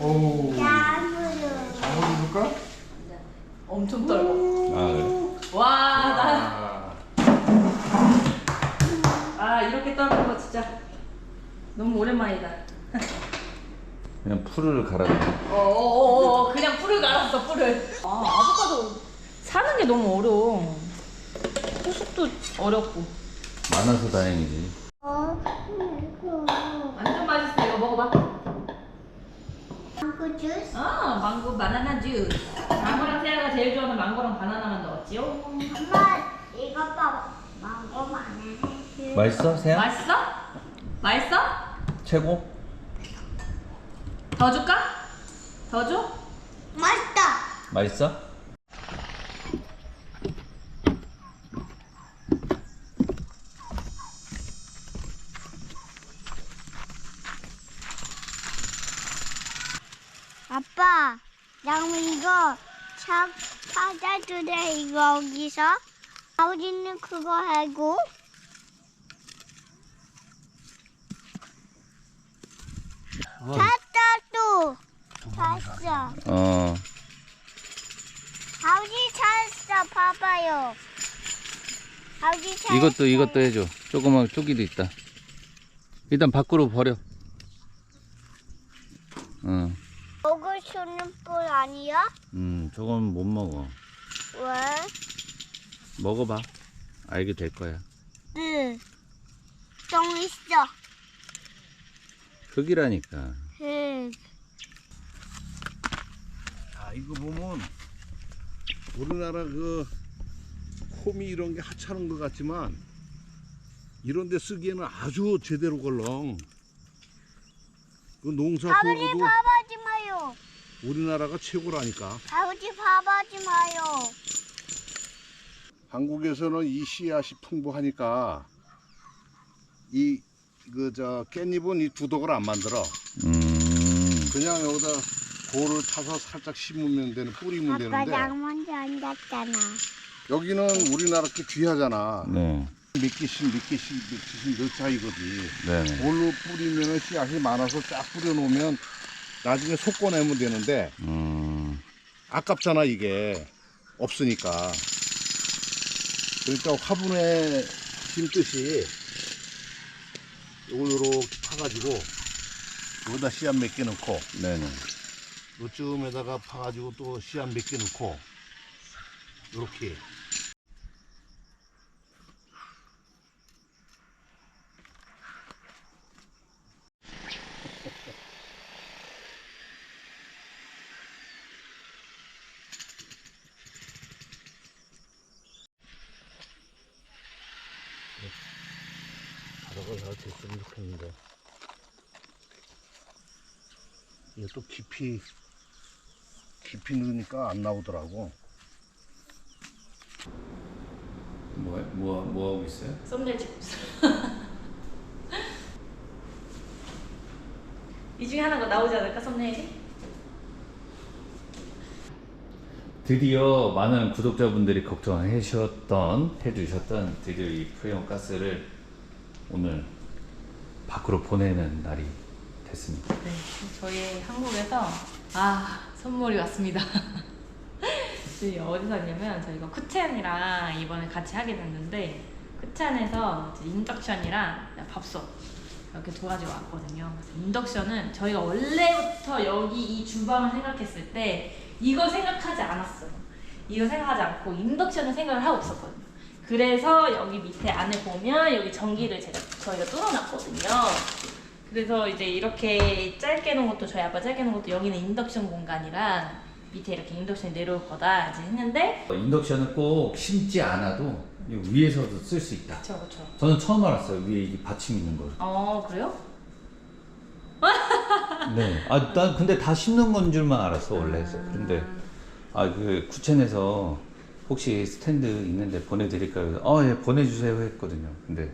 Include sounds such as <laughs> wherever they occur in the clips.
오. 장어도 줄까? 엄청 떨고. 아 그래? 와, 나. 아. 아, 이렇게 떨는 거 진짜 너무 오랜만이다. 그냥 풀을 갈아. 어어어, 그냥 풀을 갈았어, 풀을. 아, 아보카도 사는 게 너무 어려워. 소식도 어렵고. 많아서 다행이지. 어, 이거. 완전 맛있어. 이거 먹어봐. 망고 주스. 아, 망고 바나나 주스. 망고랑 세아가 제일 좋아하는 망고랑 바나나만 넣었지요? 엄마, 이거 봐. 망고 많아. 맛있어, 세야? 맛있어? 맛있어? 최고? 더 줄까? 더 줘? 맛있다. 맛있어? 아빠, 나무 이거 차 찾아도 돼 이거 여기서? 아버지는 그거 하고 찾다 또 찾았어. 어. 아버지 찾았어. 봐봐요. 아버지 찾았어. 이것도 이것도 해줘. 조그만 쪼기도 있다. 일단 밖으로 버려. 어. 있는 볼 아니야? 음, 저건 못 먹어. 왜? 먹어봐. 알게 될 거야. 응. 똥 있어. 흙이라니까. 응. 아 이거 보면 우리나라 그 호미 이런 게 하찮은 것 같지만 이런 데 쓰기에는 아주 제대로 걸렁. 그 농사 아버지 봐봐지 마요. 우리나라가 최고라니까. 아버지 봐봐지 마요. 한국에서는 이 씨앗이 풍부하니까 이 그 저 깻잎은 이 두덕을 안 만들어. 음. 그냥 여기다 돌을 타서 살짝 심으면 되는 뿌리면 아빠 되는데 낭만도 앉았잖아. 여기는 우리나라 게 귀하잖아. 네. 몇 개씩 몇 개씩 몇 개씩 넣 차이거지. 네네. 돌로 뿌리면 씨앗이 많아서 쫙 뿌려놓으면 나중에 솎아내면 되는데 음. 아깝잖아 이게 없으니까. 그러니까 화분에 심듯이 이걸 이렇게 파가지고 여기다 씨앗 몇 개 넣고 네네. 요쯤에다가 파가지고 또 씨앗 몇 개 넣고 이렇게 바닥을 잘 됐으면 좋겠는데 이게 또 깊이 깊이 넣으니까 안 나오더라고 뭐, 뭐, 뭐 하고 있어요? 썸네일 찍고 있어. <laughs> 이 중에 하나가 나오지 않을까, 썸네일이? 드디어 많은 구독자분들이 걱정해 주셨던, 해 주셨던 드디어 이 프레온 가스를 오늘 밖으로 보내는 날이 됐습니다. 네, 저희 한국에서 아 선물이 왔습니다. <laughs> 저희 어디서 왔냐면 저희가 쿠첸이랑 이번에 같이 하게 됐는데 쿠첸에서 인덕션이랑 밥솥 이렇게 두 가지가 왔거든요. 그래서 인덕션은 저희가 원래부터 여기 이 주방을 생각했을 때 이거 생각하지 않았어요. 이거 생각하지 않고 인덕션을 생각을 하고 있었거든요. 그래서 여기 밑에 안에 보면 여기 전기를 제가 저희가 뚫어놨거든요. 그래서 이제 이렇게 짧게 놓은 것도 저희 아빠 짧게 놓은 것도 여기는 인덕션 공간이라 밑에 이렇게 인덕션이 내려올 거다 이제 했는데 인덕션은 꼭 심지 않아도 이 위에서도 쓸 수 있다. 그쵸 그쵸 저는 처음 알았어요. 위에 이 받침 있는 걸. 어 그래요? <laughs> 네. 아, 난 근데 다 심는 건 줄만 알았어, 원래서. 근데, 아, 그, 구첸에서 혹시 스탠드 있는데 보내드릴까요? 그래서, 어, 예, 보내주세요 했거든요. 근데,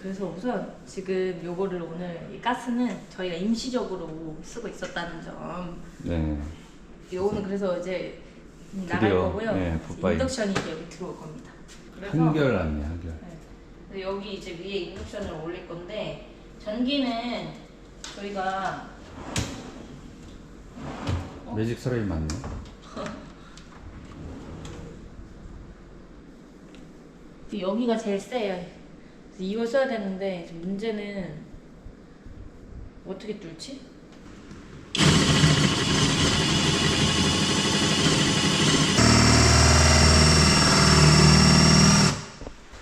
그래서 우선 지금 요거를 오늘 이 가스는 저희가 임시적으로 쓰고 있었다는 점 네. 요거는 그래서 이제 나갈 드디어, 거고요 네, 굿바이. 인덕션이 이제 여기 들어올 겁니다 그래서 한결 났네, 한결. 네. 그래서 여기 이제 위에 인덕션을 올릴 건데 전기는 저희가 매직 사람이 많네. <laughs> 여기가 제일 세요. 이걸 써야 되는데 문제는 어떻게 뚫지?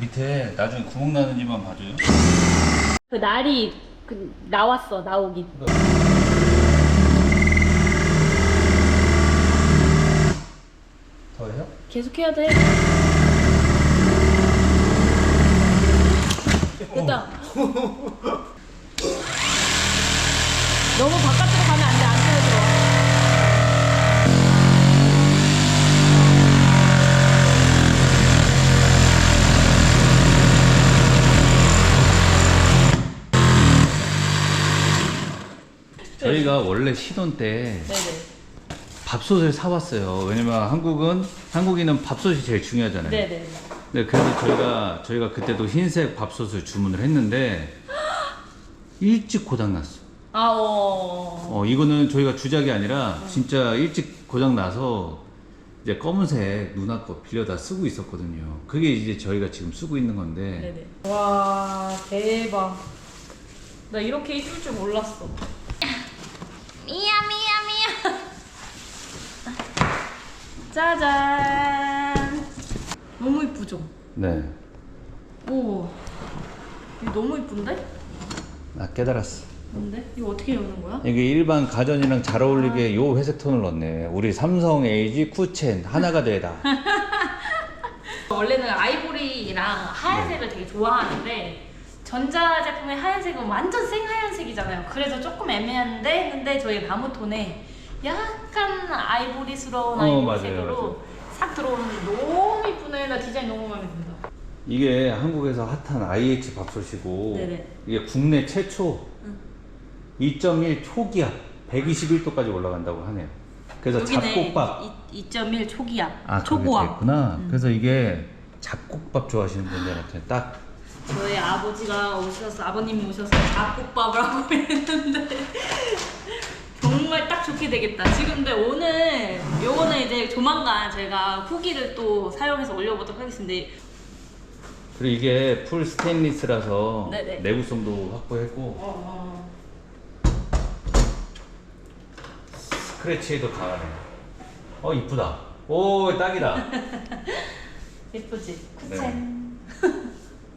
밑에 나중에 구멍 나는지만 봐줘요. 그 날이 그 나왔어 나오긴. 더해요? 계속 해야 돼. 됐다. 너무 바깥으로 가면 안 돼. 안 떨어져. 저희가 원래 신혼 때 네네. 밥솥을 사왔어요. 왜냐면 한국은 한국인은 밥솥이 제일 중요하잖아요. 네네. 네, 그래서 저희가 저희가 그때도 흰색 밥솥을 주문을 했는데 일찍 고장 났어. 아 어. 어 이거는 저희가 주작이 아니라 진짜 일찍 고장 나서 이제 검은색 누나 거 빌려다 쓰고 있었거든요. 그게 이제 저희가 지금 쓰고 있는 건데 네네. 와 대박. 나 이렇게 이쁠 줄 몰랐어. 미야 미야 미야. 짜잔. 너무 이쁘죠? 네, 오. 이거 너무 이쁜데? 나 깨달았어. 뭔데? 이거 어떻게 여는 거야? 이게 일반 가전이랑 잘 어울리게 요 회색 톤을 넣네. 우리 삼성, LG, 쿠첸 하나가 되다. <laughs> 원래는 아이보리랑 하얀색을 되게 좋아하는데 전자 제품의 하얀색은 완전 생하얀색이잖아요. 그래서 조금 애매한데 근데 저희 나무톤에 약간 아이보리스러운 어, 아이보리 맞아요, 맞아요. 싹 들어오는데 너무 이쁘 디자인 너무 마음에 든다. 이게 한국에서 핫한 IH 밥솥이고 네네. 이게 국내 최초 2.1 초기압 121도까지 올라간다고 하네요. 그래서 잡곡밥 2.1 초기압. 아 그게 초고압. 있구나. 그래서 이게 잡곡밥 좋아하시는 분들한테 딱 저희 아버지가 오셔서 아버님이 오셔서 잡곡밥을 하고 <laughs> 있는데 정말 딱 좋게 되겠다. 지금 근데 오늘 요거는 이제 조만간 제가 후기를 또 사용해서 올려보도록 하겠습니다. 그리고 이게 풀 스테인리스라서 네네. 내구성도 확보했고 어, 스크래치에도 강하네. 어 이쁘다. 오 딱이다. <laughs> 예쁘지? 네. 쿠첸. <laughs>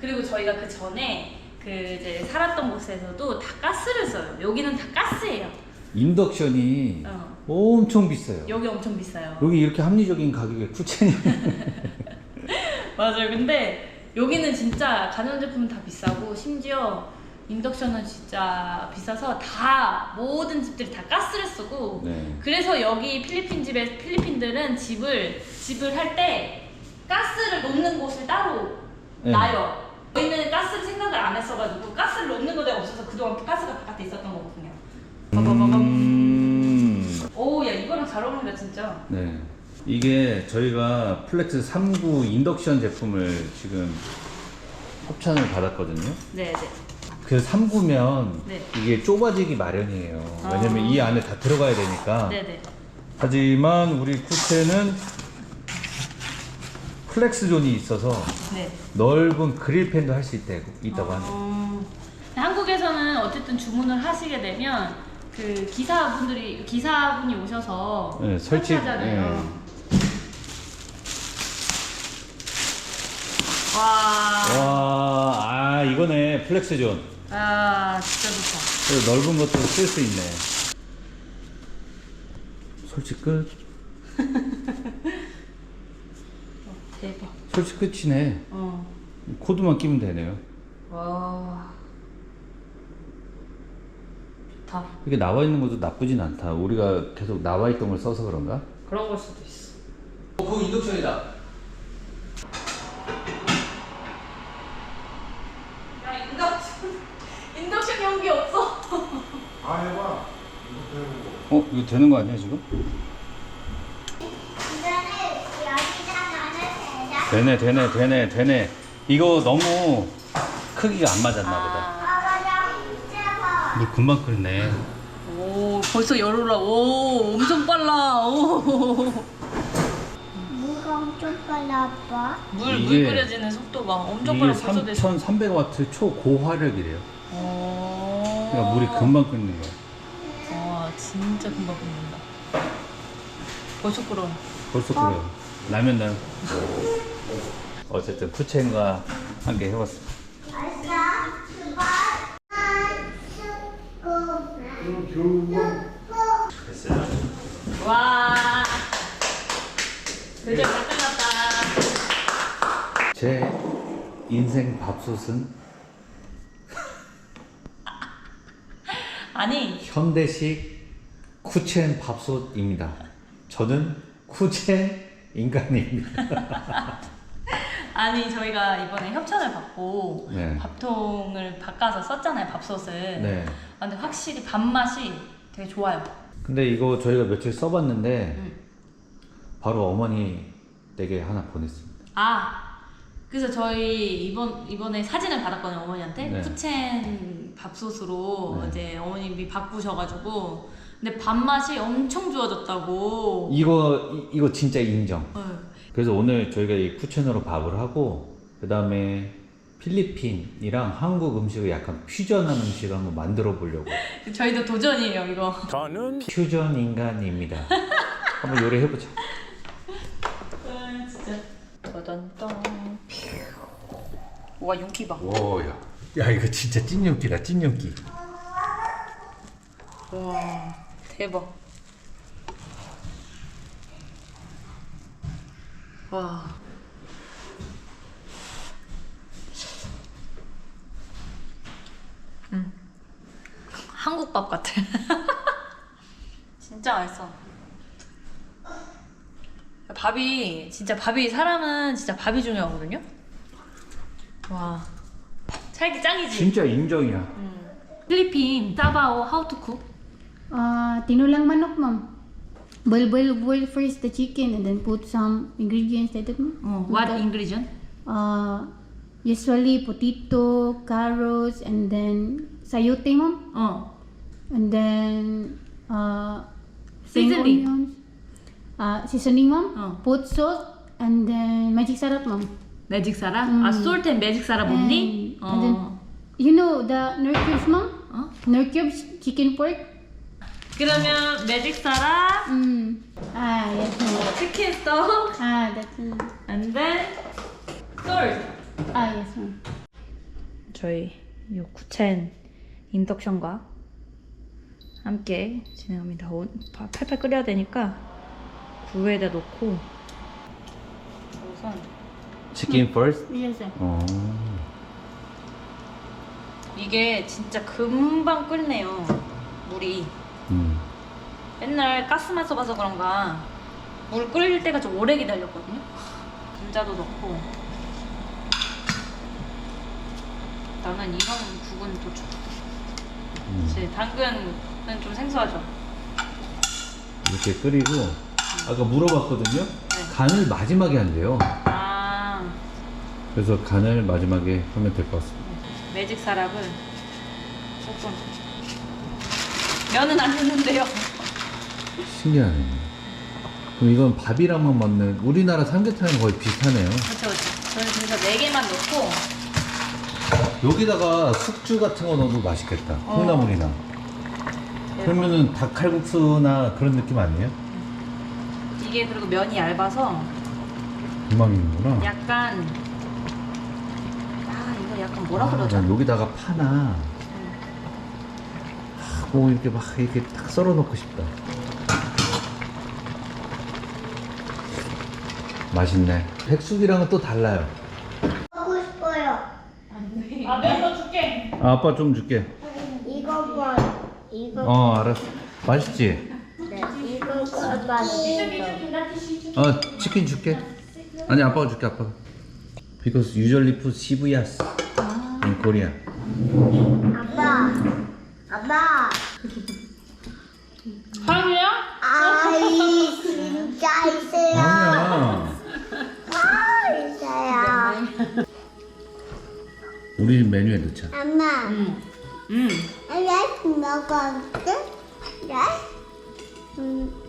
그리고 저희가 그 전에 그 이제 살았던 곳에서도 다 가스를 써요. 여기는 다 가스예요. 인덕션이 어. 엄청 비싸요. 여기 엄청 비싸요. 여기 이렇게 합리적인 가격에 쿠첸이 <laughs> 맞아요. 근데 여기는 진짜 가전제품은 다 비싸고 심지어 인덕션은 진짜 비싸서 다 모든 집들이 다 가스를 쓰고 네. 그래서 여기 필리핀 집에 필리핀들은 집을 집을 할 때 가스를 놓는 곳을 따로 네. 놔요. 저희는 가스를 생각을 안 했어가지고 가스를 놓는 곳에 없어서 그동안 가스가 바깥에 있었던. 음. 오, 야 이거랑 잘 어울린다 진짜. 네. 이게 저희가 플렉스 39 인덕션 제품을 지금 협찬을 받았거든요. 네, 네. 그 39면 네. 이게 좁아지기 마련이에요. 아. 왜냐면 이 안에 다 들어가야 되니까. 네, 네. 하지만 우리 쿠체는 플렉스 존이 있어서 네. 넓은 그릴팬도 할 수 있다고 하네요. 어, 한국에서는 어쨌든 주문을 하시게 되면 그 기사분들이 기사분이 오셔서 네, 설치- 설치하잖아요. 와, 와, 아 이거네 플렉스 존. 아 진짜 좋다. 그래서 넓은 것도 쓸 수 있네. 설치 끝. <laughs> 대박. 설치 끝이네. 어, 코드만 끼면 되네요. 와, 좋다. 이게 나와 있는 것도 나쁘진 않다. 우리가 계속 나와 있던 걸 써서 그런가? 그런 걸 수도 있어. 어, 그거 인덕션이다. 야 인덕션 인덕션 연기 없어. 아 해봐. 어, 이거 되는 거 아니야 지금? 되네, 되네, 되네, 되네. 이거 너무 크기가 안 맞았나 보다. 물 금방 끓네. 오 벌써 열 올라. 오 엄청 빨라. 오. 뭐가 엄청 빨라 아빠? 물, 물 이게- 끓여지는 속도가 엄청 이게 빨라 벌써 됐어. 3,300와트 초고화력이래요. 오. 그러니까 물이 금방 끓는 거야. 와 진짜 금방 끓는다. 벌써 끓어. 벌써 끓어요. 라면 난. 어쨌든 쿠첸과 함께 해봤어. 아싸 수박 수고 됐어요. 와. 드디어 다 끝났다. 제 인생 밥솥은 아니 현대식 쿠첸 밥솥입니다. 저는 쿠첸 인간입니다. <laughs> 아니 저희가 이번에 협찬을 받고 네. 밥통을 바꿔서 썼잖아요 밥솥을. 네. 아, 근데 확실히 밥맛이 되게 좋아요. 근데 이거 저희가 며칠 써봤는데 음. 바로 어머니 댁에 하나 보냈습니다. 아 그래서 저희 이번 이번에 사진을 받았거든요 어머니한테 네. 쿠첸 밥솥으로 네. 이제 어머님이 바꾸셔가지고 근데 밥맛이 엄청 좋아졌다고. 이거 이, 이거 진짜 인정. 네. 그래서 오늘 저희가 이 쿠첸으로 밥을 하고 그 다음에 필리핀이랑 한국 음식을 약간 퓨전한 음식을 한번 만들어 보려고 <laughs> 저희도 도전이에요 이거. 퓨전 인간입니다. 한번 요리해 보자. 아 진짜. 떠던떠. 와 윤기 봐. 오야. 야 이거 진짜 찐윤기다 찐윤기. 와 대박. 와. 음. 한국밥 같아. <laughs> 진짜 맛있어. 밥이 진짜 밥이 사람은 진짜 밥이 중요하거든요. 와. 찰기 짱이지. 진짜 인정이야. 필리핀 how to cook? Uh, tinulang manok, ma'am. Boil, boil, boil first the chicken and then put some ingredients. That, oh, what that, ingredient? Uh, usually potato, carrots, and then sayote, mom. Oh. And then uh, seasoning. Onions, uh, seasoning, mom. Oh. Put salt and then magic syrup, mom. Magic syrup? Mm. Uh, salt and magic syrup and, only? Oh. And then, oh. you know the nerve cubes, mom? Huh? Nerve cubes, chicken pork. 그러면 매직 사라 Mm. Ah, yes, ma'am. 치킨 스톡 Ah, that's mm. and then Ah, yes, ma'am. 저희 요 쿠첸 인덕션과 함께 진행합니다. 오- 파- 팔팔 끓여야 되니까 구에다 넣고 우선 치킨 first. Yes, sir. 어. 이게 진짜 금방 끓네요. 물이 음. 맨날 가스만 써봐서 그런가 물 끓일 때가 좀 오래 기다렸거든요. 감자도 넣고 나는 이런 국은 또 좋아. 음. 제 당근은 좀 생소하죠. 이렇게 끓이고 아까 물어봤거든요. 네. 간을 마지막에 한대요. 아 그래서 간을 마지막에 하면 될 것 같습니다. 매직 사락을 조금 면은 안 넣는데요. 신기하네. 그럼 이건 밥이랑만 먹는 우리나라 삼계탕이랑 거의 비슷하네요. 그렇죠, 그렇죠. 저는 그래서 네 개만 넣고 여기다가 숙주 같은 거 넣어도 맛있겠다. 어. 콩나물이나. 그러면은 닭칼국수나 그런 느낌 아니에요? 이게 그리고 면이 얇아서 대박이는구나. 약간 아 이거 약간 뭐라 아, 그러죠? 난 여기다가 파나 하고 이렇게 막 이렇게 딱 썰어 놓고 싶다. 맛있네. 백숙이랑은 또 달라요. 먹고 싶어요. 아, 면더 줄게. 아, 아빠 좀 줄게. 이거 봐. 이거 어, 알았어. 맛있지? 네, 이거 봐봤어요. 어, 치킨 줄게. 아니, 아빠가 줄게, 아빠가. Because usually put sibuyas in Korea. 아빠, 아빠. 사랑이야? <laughs> 아이 진짜 있어요. 아니야. 아 있어요. 우리 메뉴에 넣자. 엄마, 응. 응. 렛츠 먹었지? 네? 음,